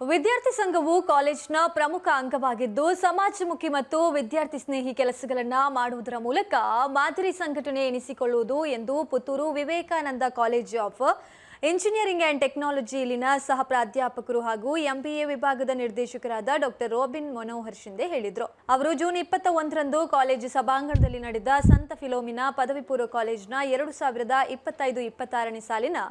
ವಿದ್ಯಾರ್ಥಿ ಸಂಘವು ಕಾಲೇಜ್ನ ಪ್ರಮುಖ ಅಂಗವಾಗಿದ್ದು ಸಮಾಜಮುಖಿ ಮತ್ತು ವಿದ್ಯಾರ್ಥಿ ಸ್ನೇಹಿ ಕೆಲಸಗಳನ್ನು ಮಾಡುವುದರ ಮೂಲಕ ಮಾದರಿ ಸಂಘಟನೆ ಎನಿಸಿಕೊಳ್ಳುವುದು ಎಂದು Puttur Vivekananda college of engineering and technology ಇಲ್ಲಿನ ಸಹ ಪ್ರಾಧ್ಯಾಪಕರು ಹಾಗೂ ಎಂಬಿಎ ವಿಭಾಗದ ನಿರ್ದೇಶಕರಾದ ಡಾಕ್ಟರ್ ರೋಬಿನ್ ಮನೋಹರ್ ಶಿಂದೆ ಹೇಳಿದರು. ಅವರು ಜೂನ್ ಇಪ್ಪತ್ತ ಒಂದರಂದು ಕಾಲೇಜು ಸಭಾಂಗಣದಲ್ಲಿ ನಡೆದ ಸಂತ ಫಿಲೋಮಿನಾ ಪದವಿ ಪೂರ್ವ ಕಾಲೇಜ್ನ ಎರಡು ಸಾವಿರದ ಇಪ್ಪತ್ತೈದು, ಇಪ್ಪತ್ತಾರನೇ ಸಾಲಿನ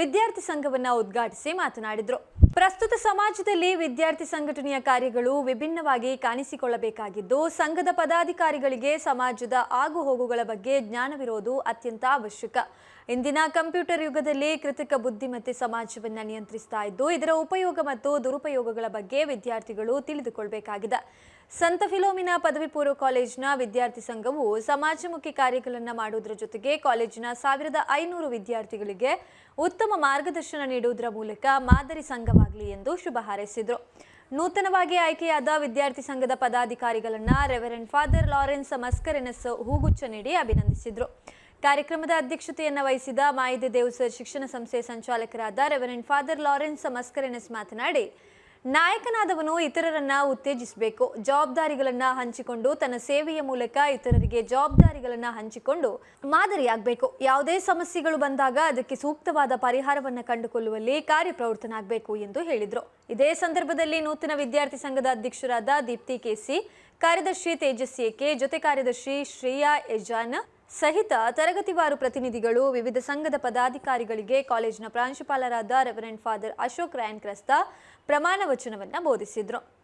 ವಿದ್ಯಾರ್ಥಿ ಸಂಘವನ್ನು ಉದ್ಘಾಟಿಸಿ ಮಾತನಾಡಿದರು. ಪ್ರಸ್ತುತ ಸಮಾಜದಲ್ಲಿ ವಿದ್ಯಾರ್ಥಿ ಸಂಘಟನೆಯ ಕಾರ್ಯಗಳು ವಿಭಿನ್ನವಾಗಿ ಕಾಣಿಸಿಕೊಳ್ಳಬೇಕಾಗಿದ್ದು, ಸಂಘದ ಪದಾಧಿಕಾರಿಗಳಿಗೆ ಸಮಾಜದ ಆಗುಹೋಗುಗಳ ಬಗ್ಗೆ ಜ್ಞಾನವಿರೋದು ಅತ್ಯಂತ ಅವಶ್ಯಕ. ಇಂದಿನ ಕಂಪ್ಯೂಟರ್ ಯುಗದಲ್ಲಿ ಕೃತಕ ಬುದ್ಧಿಮತ್ತೆ ಸಮಾಜವನ್ನು ನಿಯಂತ್ರಿಸ್ತಾ ಇದ್ದು, ಇದರ ಉಪಯೋಗ ಮತ್ತು ದುರುಪಯೋಗಗಳ ಬಗ್ಗೆ ವಿದ್ಯಾರ್ಥಿಗಳು ತಿಳಿದುಕೊಳ್ಬೇಕಾಗಿದೆ. ಸಂತ ಫಿಲೋಮಿನಾ ಪದವಿ ಪೂರ್ವ ಕಾಲೇಜಿನ ವಿದ್ಯಾರ್ಥಿ ಸಂಘವು ಸಮಾಜಮುಖಿ ಕಾರ್ಯಗಳನ್ನು ಮಾಡುವುದರ ಜೊತೆಗೆ ಕಾಲೇಜಿನ ಸಾವಿರದ ಐನೂರು ವಿದ್ಯಾರ್ಥಿಗಳಿಗೆ ಉತ್ತಮ ಮಾರ್ಗದರ್ಶನ ನೀಡುವುದರ ಮೂಲಕ ಮಾದರಿ ಸಂಘವಾಗಲಿ ಎಂದು ಶುಭ ಹಾರೈಸಿದರು. ನೂತನವಾಗಿ ಆಯ್ಕೆಯಾದ ವಿದ್ಯಾರ್ಥಿ ಸಂಘದ ಪದಾಧಿಕಾರಿಗಳನ್ನ ರೆವರೆಂಡ್ ಫಾದರ್ ಲಾರೆನ್ಸ್ ಮಸ್ಕರೆನಸ್ ಹೂಗುಚ್ಛ ನೀಡಿ ಅಭಿನಂದಿಸಿದರು. ಕಾರ್ಯಕ್ರಮದ ಅಧ್ಯಕ್ಷತೆಯನ್ನು ವಹಿಸಿದ ಮಾಯಿದೆ ದೇವ್ಸರ್ ಶಿಕ್ಷಣ ಸಂಸ್ಥೆ ಸಂಚಾಲಕರಾದ ರೆವರೆಂಡ್ ಫಾದರ್ ಲಾರೆನ್ಸ್ ಮಸ್ಕರೆನಸ್ ಮಾತನಾಡಿ ನಾಯಕನಾದವನು ಇತರರನ್ನ ಉತ್ತೇಜಿಸಬೇಕು, ಜವಾಬ್ದಾರಿಗಳನ್ನ ಹಂಚಿಕೊಂಡು, ತನ್ನ ಸೇವೆಯ ಮೂಲಕ ಇತರರಿಗೆ ಜವಾಬ್ದಾರಿಗಳನ್ನ ಹಂಚಿಕೊಂಡು ಮಾದರಿಯಾಗಬೇಕು. ಯಾವುದೇ ಸಮಸ್ಯೆಗಳು ಬಂದಾಗ ಅದಕ್ಕೆ ಸೂಕ್ತವಾದ ಪರಿಹಾರವನ್ನ ಕಂಡುಕೊಳ್ಳುವಲ್ಲಿ ಕಾರ್ಯಪ್ರವೃತ್ತನಾಗಬೇಕು ಎಂದು ಹೇಳಿದರು. ಇದೇ ಸಂದರ್ಭದಲ್ಲಿ ನೂತನ ವಿದ್ಯಾರ್ಥಿ ಸಂಘದ ಅಧ್ಯಕ್ಷರಾದ ದೀಪ್ತಿ ಕೆಸಿ ಕಾರ್ಯದರ್ಶಿ ತೇಜಸ್ವಿ ಕೆ, ಜೊತೆ ಕಾರ್ಯದರ್ಶಿ ಶ್ರೇಯಾ ಎಜಾನ್ ಸಹಿತ ತರಗತಿವಾರು ಪ್ರತಿನಿಧಿಗಳು ವಿವಿಧ ಸಂಘದ ಪದಾಧಿಕಾರಿಗಳಿಗೆ ಕಾಲೇಜಿನ ಪ್ರಾಂಶುಪಾಲರಾದ ರೆವರೆಂಡ್ ಫಾದರ್ ಅಶೋಕ್ ರಾಯನ್ ಕ್ರಸ್ತ ಪ್ರಮಾಣ ವಚನವನ್ನು ಬೋಧಿಸಿದ್ರು.